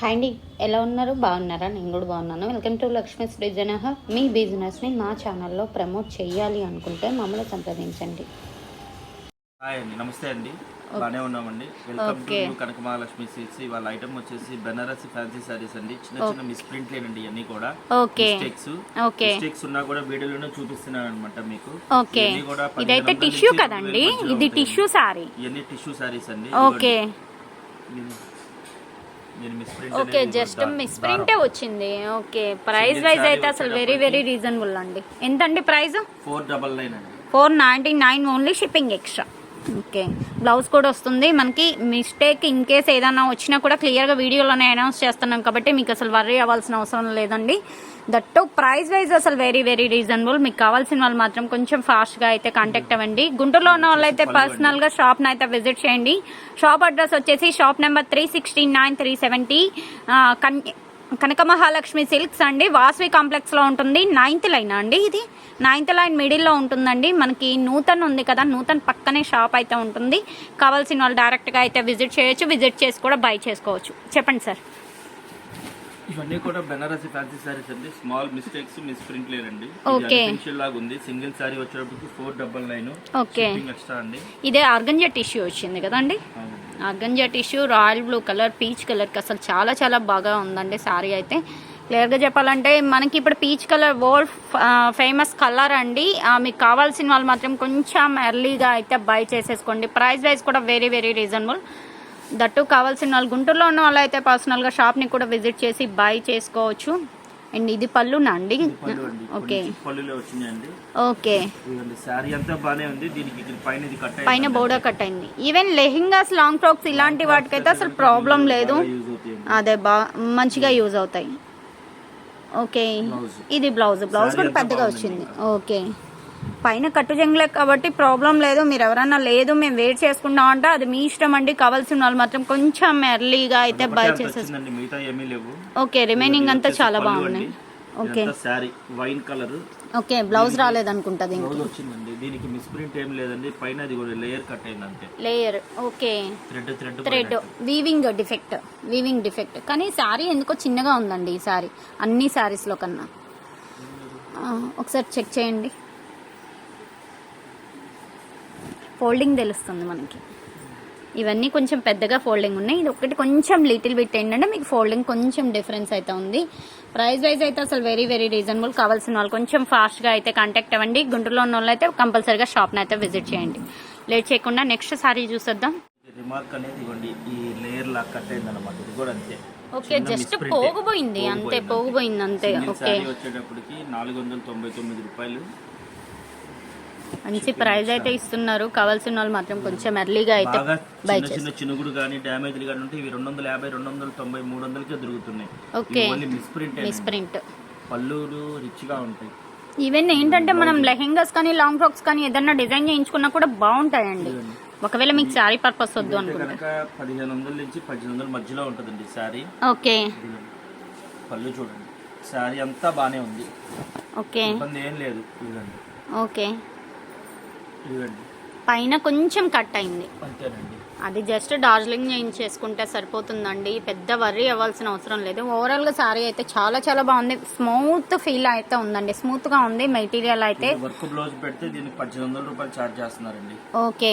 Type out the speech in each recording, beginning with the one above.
Hi అండి ఎలా ఉన్నారు? బాగున్నారా? నేను కూడా బాగున్నాను. వెల్కమ్ టు లక్ష్మీ సృజన మీ బిజినెస్ని మా ఛానల్లో ప్రమోట్ చేయాలి అనుకుంటే మమ్మల్ని సంప్రదించండి. హాయ్ అండి నమస్తే అండి బాగానే ఉన్నామండి. Welcome to Kanaka Mahalakshmi seats ఇవాళ ఐటమ్ వచ్చేసి బెనారసి ఫ్యాన్సీ సారీస్ అండి. చిన్న చిన్న మిస్ప్రింట్ లేనండి ఇవన్నీ కూడా. ఓకే. Mistakes okay. మిస్టేక్స్ ఉన్నా కూడా వీడియోలోనే చూపిస్తున్నాను అనమాట మీకు. ఓకే. ఇదైతే 1500 టిష్యూ కదండి? 2000 మధ్యలో ఇది. టిష్యూ సారీ ఇవన్నీ టిష్యూ సారీస్ అండి. ఓకే. ఓకే జస్ట్ మిస్ ప్రింటే వచ్చింది. ఓకే ప్రైస్ వైజ్ అయితే అసలు వెరీ వెరీ రీజనబుల్ అండి. ఎంతండి ప్రైస్ ఫోర్ డబల్ నైన్ అండి. Four ninety nine only shipping extra. Okay blouse కూడా వస్తుంది. మనకి మిస్టేక్ ఇన్ కేస్ ఏదైనా వచ్చినా కూడా క్లియర్గా వీడియోలోనే అనౌన్స్ చేస్తున్నాం కాబట్టి మీకు అసలు వర్రీ అవ్వాల్సిన అవసరం లేదండి. దట్టు ప్రైస్ వైజ్ అసలు వెరీ వెరీ రీజనబుల్ మీకు కావాల్సిన వాళ్ళు మాత్రం కొంచెం ఫాస్ట్గా అయితే కాంటాక్ట్ అవ్వండి. గుంటూరులో ఉన్న వాళ్ళు అయితే పర్సనల్గా షాప్ని అయితే విజిట్ చేయండి. షాప్ అడ్రస్ వచ్చేసి shop number three sixty nine three seventy Kanaka Mahalakshmi silks అండి. వాసవి కాంప్లెక్స్లో ఉంటుంది. నైన్త్ లైన్ అండి ఇది? నైన్త్ లైన్ మిడిల్లో ఉంటుందండి. మనకి నూతన్ ఉంది కదా నూతన్ పక్కనే షాప్ అయితే ఉంటుంది. కావాల్సిన వాళ్ళు డైరెక్ట్గా అయితే విజిట్ చేయొచ్చు. విజిట్ చేసి కూడా బై చేసుకోవచ్చు. చెప్పండి సార్ ఇవన్నీ కూడా బెనారసి ఫ్యాన్సీ సారీస్ అండి. స్మాల్ మిస్టేక్స్ మిస్ప్రింట్ లేనండి Okay. పెన్షిల్ లాగా ఉంది. సింగిల్ సారీ వచ్చేటప్పటికి four double nine okay. Extra అండి. ఇదే ఆర్గంజా టిష్యూ వచ్చింది కదండి. Organza tissue royal blue colour peach కలర్కి అసలు చాలా చాలా బాగా ఉందండి సారీ అయితే. క్లియర్గా చెప్పాలంటే మనకి ఇప్పుడు peach colour world famous colour అండి. మీకు కావాల్సిన వాళ్ళు మాత్రం కొంచెం ఎర్లీగా అయితే బై చేసేసుకోండి. ప్రైస్ వైజ్ కూడా వెరీ వెరీ రీజనబుల్ దట్టు కావాల్సిన వాళ్ళు గుంటూరులో ఉన్న వాళ్ళు అయితే పర్సనల్గా షాప్ని కూడా విజిట్ చేసి బై చేసుకోవచ్చు. అండ్? ఇది పళ్ళునా అండి. ఓకే ఓకే పైన బోర్డర్ కట్ అయింది. ఈవెన్ లెహింగాస్ లాంగ్ ఫ్రాక్స్ ఇలాంటి వాటికైతే అసలు ప్రాబ్లం లేదు. అదే బా మంచిగా యూజ్ అవుతాయి. ఓకే. ఇది బ్లౌజ్ బ్లౌజ్ కూడా పెద్దగా. వచ్చింది. ఓకే పైన కట్టు జంగులే కాబట్టి ప్రాబ్లం లేదు. మీరు ఎవరన్నా లేదు మేము వెయిట్ చేసుకుంటాం అంటే అది మీ ఇష్టం అండి. కావాల్సిన వాళ్ళు మాత్రం కొంచెం ఎర్లీగా అయితే బై చేసేసి ఓకే రిమైనింగ్ అంతా చాలా బాగున్నాయి. Okay. Sari wine colour. Okay blouse రాలేదనుకుంటా దీనికి. వచ్చిందండి. దీనికి మిస్ప్రింట్ ఏం లేదండి. పైన అది కూడా లేయర్ కట్ అయింది అంతే. Layer okay. Thread thread thread weaving defect weaving defect కానీ శారీ ఎందుకో చిన్నగా ఉందండి ఈ శారీ అన్ని శారీస్లో కన్నా. ఒకసారి చెక్ చేయండి. ఫోల్డింగ్ తెలుస్తుంది మనకి. ఇవన్నీ కొంచెం పెద్దగా ఫోల్డింగ్ ఉన్నాయి. ఇది ఒకటి కొంచెం లిటిల్ బిట్ ఏంటంటే మీకు ఫోల్డింగ్ కొంచెం డిఫరెన్స్ అయితే ఉంది. ప్రైస్ వైజ్ అయితే అసలు వెరీ వెరీ రీజనబుల్ కావాల్సిన వాళ్ళు కొంచెం ఫాస్ట్గా అయితే కాంటాక్ట్ అవ్వండి. గుంటూరులో ఉన్న వాళ్ళు అయితే కంపల్సరీగా షాప్ని అయితే విజిట్ చేయండి. లేట్ చేయకుండా నెక్స్ట్ సారీ చూసేద్దాం. రిమార్క్ అనేది ఇవ్వండి. ఈ లేయర్ లా కట్ ఇది కూడా అంతే. Okay just. పోగుపోయింది. అంతే పోగుపోయింది. అంతే. ఓకే వచ్చేటప్పటికి నాలుగు వందల తొంభై తొమ్మిది రూపాయలు. మంచి ప్రైస్ అయితే ఇస్తున్నారు. కావాల్సిన వాళ్ళు మాత్రం కొంచెం ఎర్లీగా అయితే బై చిన్న చినుగుడు కానీ డ్యామేజ్లు కానీ ఉంటే ఇవి రెండు వందల యాభై రెండు వందల తొంభై మూడు వందలకే దొరుకుతున్నాయి. ఓకే. మిస్ప్రింట్ మిస్ ప్రింట్ పళ్ళులు రిచ్గా ఉంటాయి. ఈవెన్ ఏంటంటే మనం లెహెంగాస్ కానీ లాంగ్ ఫ్రాక్స్ కానీ ఏదన్నా డిజైన్ చేయించుకున్నా కూడా బాగుంటాయండి. ఒకవేళ మీకు శారీ పర్పస్ వద్దు అనుకుంటే. పదిహేను వందల నుంచి పద్దెనిమిది వందల మధ్యలో ఉంటుందండి శారీ ఓకే. పళ్ళు చూడండి. శారీ అంతా బానే ఉంది. ఓకే. ఇబ్బంది ఏం లేదు. ఓకే. పైన కొంచెం కట్ అయింది. అది జస్ట్ డార్జిలింగ్ చేయించేసుకుంటే సరిపోతుందండి. పెద్ద వర్రీ అవ్వాల్సిన అవసరం లేదు. ఓవరాల్గా సారీ అయితే చాలా చాలా బాగుంది. స్మూత్ ఫీల్ అయితే ఉందండి. స్మూత్గా ఉంది. మెటీరియల్ అయితే వర్క్ బ్లౌజ్ పెడితే దీనికి పద్దెనిమిది వందల రూపాయలు ఛార్జ్ చేస్తున్నారండి. ఓకే.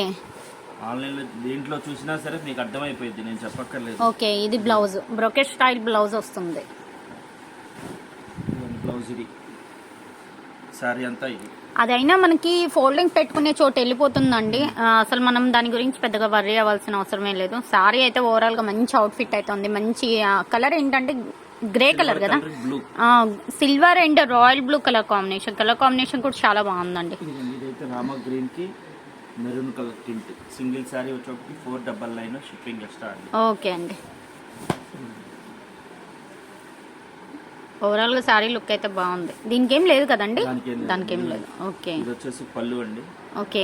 ఆన్లైన్లో దీంట్లో చూసినా సరే మీకు అర్థమైపోయింది నేను చెప్పక్కర్లేదు. ఓకే ఇది బ్లౌజ్. బ్రోకెట్ స్టైల్ బ్లౌజ్ వస్తుంది. బ్లౌజ్ ఇది. శారీ అంతా ఇది. అదైనా మనకి ఫోల్డింగ్ పెట్టుకునే చోటు వెళ్ళిపోతుందండి. అసలు మనం దాని గురించి పెద్దగా వర్రీ అవ్వాల్సిన అవసరమే లేదు. సారీ అయితే ఓవరాల్గా మంచి అవుట్ఫిట్ అయితే ఉంది. మంచి కలర్ ఏంటంటే గ్రే కలర్ కదా. Silver and royal blue colour combination colour combination కూడా చాలా బాగుందండి. ఇదిగోండి ఇదైతే రామ గ్రీన్కి maroon colour tint single sari వచ్చేటప్పటికి four double nine shipping extra అండి. ఓకే అండి. ఓవరాల్గా సారీ లుక్ అయితే బాగుంది. దీనికి ఏం లేదు కదండి? దానికి ఏం లేదు. ఓకే. ఇది వచ్చేసి పళ్ళు అండి. ఓకే.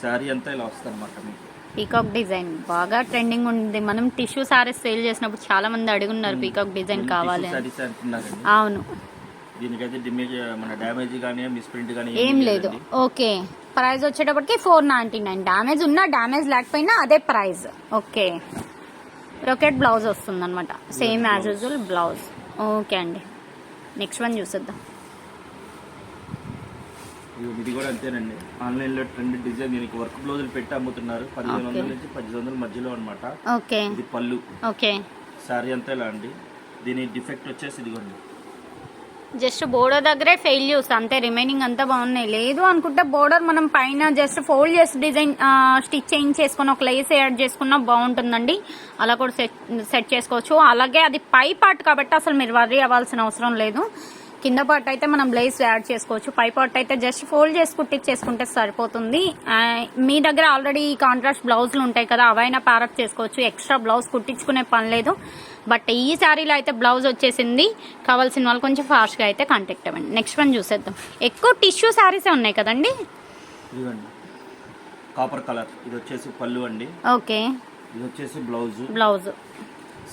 శారీ అంతా ఇలా వస్తుంది అనమాట మీకు. పీకాక్ డిజైన్ బాగా ట్రెండింగ్ ఉంది. మనం టిష్యూ సారీస్ సేల్ చేసినప్పుడు చాలా మంది అడుగున్నారు పీకాక్ డిజైన్ కావాలి అవును. దీనికైతే డిమేజ్ మన డ్యామేజ్ కానీ మిస్ప్రింట్ కానీ ఏం లేదు. ఓకే. ప్రైస్ వచ్చేటప్పటికి ఫోర్ నైన్టీ నైన్ డ్యామేజ్ ఉన్నా డ్యామేజ్ లేకపోయినా అదే ప్రైస్ ఓకే. బ్రొకెట్ బ్లౌజ్ వస్తుంది అనమాట same as usual blouse okay అండి. నెక్స్ట్ వన్ చూసేద్దాం. ఇదిగో ఇది కూడా అంతేనండి. ఆన్లైన్లో ట్రెండ్ డిజైన్ దీనికి వర్క్ బ్లౌజులు పెట్టి అమ్ముతున్నారు. పదిహేను. వందల నుంచి పద్దెనిమిది వందల మధ్యలో అనమాట ఓకే. ఇది పళ్ళు. ఓకే. శారీ అంతా ఇలా అండి. దీని డిఫెక్ట్ వచ్చేసి ఇదిగోండి. జస్ట్ బోర్డర్ దగ్గరే ఫెయిల్ చూస్తా. అంతే రిమైనింగ్ అంతా బాగున్నాయి. లేదు అనుకుంటే బోర్డర్ మనం పైన జస్ట్ ఫోల్డ్ చేసి డిజైన్ స్టిచ్ చేంజ్ చేసుకుని ఒక లేస్ యాడ్ చేసుకున్నా బాగుంటుందండి. అలా కూడా సెట్ సెట్ చేసుకోవచ్చు. అలాగే అది పై పార్ట్ కాబట్టి అసలు మీరు వర్రీ అవ్వాల్సిన అవసరం లేదు. కింద పార్ట్ అయితే మనం లేస్ యాడ్ చేసుకోవచ్చు. పై పార్ట్ అయితే జస్ట్ ఫోల్డ్ చేసి కుట్టించేసుకుంటే సరిపోతుంది. మీ దగ్గర ఆల్రెడీ కాంట్రాస్ట్ బ్లౌజులు ఉంటాయి కదా అవైనా ప్యారప్ చేసుకోవచ్చు. ఎక్స్ట్రా బ్లౌజ్ కుట్టించుకునే పని లేదు. బట్ ఈ శారీలో అయితే బ్లౌజ్ వచ్చేసింది. కావాల్సిన వాళ్ళు కొంచెం ఫాస్ట్గా అయితే కాంటాక్ట్ అవ్వండి. నెక్స్ట్ వన్ చూసేద్దాం. ఎక్కువ టిష్యూ శారీసే ఉన్నాయి కదండి? కాపర్ కలర్ ఇది వచ్చేసి పళ్ళు అండి. ఓకే. ఇది వచ్చేసి బ్లౌజ్. బ్లౌజ్.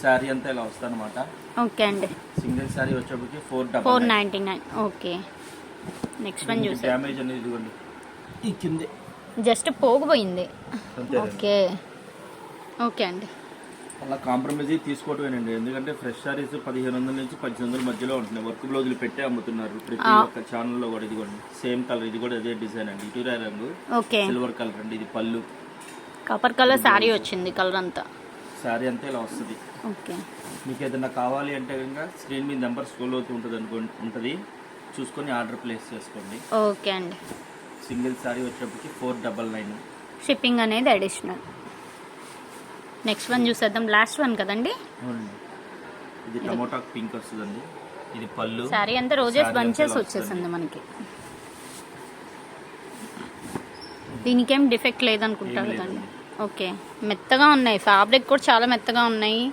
శారీ అంతా ఇలా వస్తానమాట ఓకే అండి. సింగిల్ శారీ వచ్చేప్పటికి four four double ninety nine okay. Next one చూసే డ్యామేజ్ అనేది ఇదిగోండి. ఈ కిందే. జస్ట్ పోగిపోయింది. ఓకే. ఓకే అండి. అలా కాంప్రమైజ్ తీసుకోవటమేనండి. ఎందుకంటే ఫ్రెష్ శారీస్ పదిహేను వందల నుంచి పద్దెనిమిది వందల మధ్యలో ఉంటున్నాయి. వర్క్ బ్లౌజులు పెట్టే అమ్ముతున్నారు. ప్రతి. ఒక్క ఛానల్లో కూడా ఇదిగోండి. సేమ్ కలర్ ఇది కూడా అదే డిజైన్ అండి. ఇటురా రంగు ఓకే. సిల్వర్ కలర్ అండి. ఇది పళ్ళు. కాపర్ కలర్ శారీ వచ్చింది కలర్ అంతా. శారీ అంతా ఇలా వస్తుంది. ఓకే. మీకు ఏదైనా కావాలి అంటే కనుక స్క్రీన్ మీద నెంబర్ స్క్రోల్ అవుతూ ఉంటుంది అనుకో ఉంటుంది. చూసుకొని ఆర్డర్ ప్లేస్ చేసుకోండి. ఓకే అండి. సింగిల్ శారీ వచ్చేప్పటికి ఫోర్ డబల్ నైన్ షిప్పింగ్ అనేది అడిషనల్ నెక్స్ట్ వన్ చూసేద్దాం. లాస్ట్ వన్ కదండి? ఇది టమోటా పింక్ వస్తుందండి ఇది పళ్ళు. శారీ అంతా రోజెస్ బంచెస్ వచ్చేసింది మనకి. దీనికేం డిఫెక్ట్ లేదనుకుంటా ఏం కదండి. ఓకే మెత్తగా ఉన్నాయి. ఫ్యాబ్రిక్ కూడా చాలా మెత్తగా ఉన్నాయి.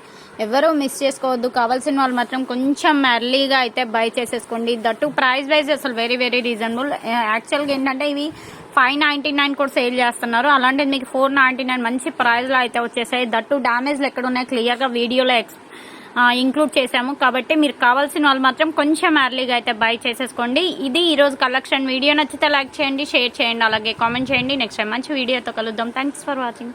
ఎవరు మిస్ చేసుకోవద్దు. కావాల్సిన వాళ్ళు మాత్రం కొంచెం ఎర్లీగా అయితే బై చేసేసుకోండి. దట్టు ప్రైస్ వైజ్ అసలు వెరీ వెరీ రీజనబుల్ యాక్చువల్గా ఏంటంటే ఇవి ఫైవ్ నైంటీ నైన్ కూడా సేల్ చేస్తున్నారు. అలాంటిది మీకు ఫోర్ నైంటీ నైన్ మంచి ప్రైస్లో అయితే వచ్చేసాయి. దట్టు డ్యామేజ్లు ఎక్కడ ఉన్నాయి క్లియర్గా వీడియోలో ఎక్స్ ఇంక్లూడ్ చేశాము. కాబట్టి మీరు కావాల్సిన వాళ్ళు మాత్రం కొంచెం ఎర్లీగా అయితే బై చేసేసుకోండి. ఇది ఈరోజు కలెక్షన్. వీడియో నచ్చితే లైక్ చేయండి షేర్ చేయండి అలాగే కామెంట్ చేయండి. నెక్స్ట్ టైం మంచి వీడియోతో కలుద్దాం. Thanks for watching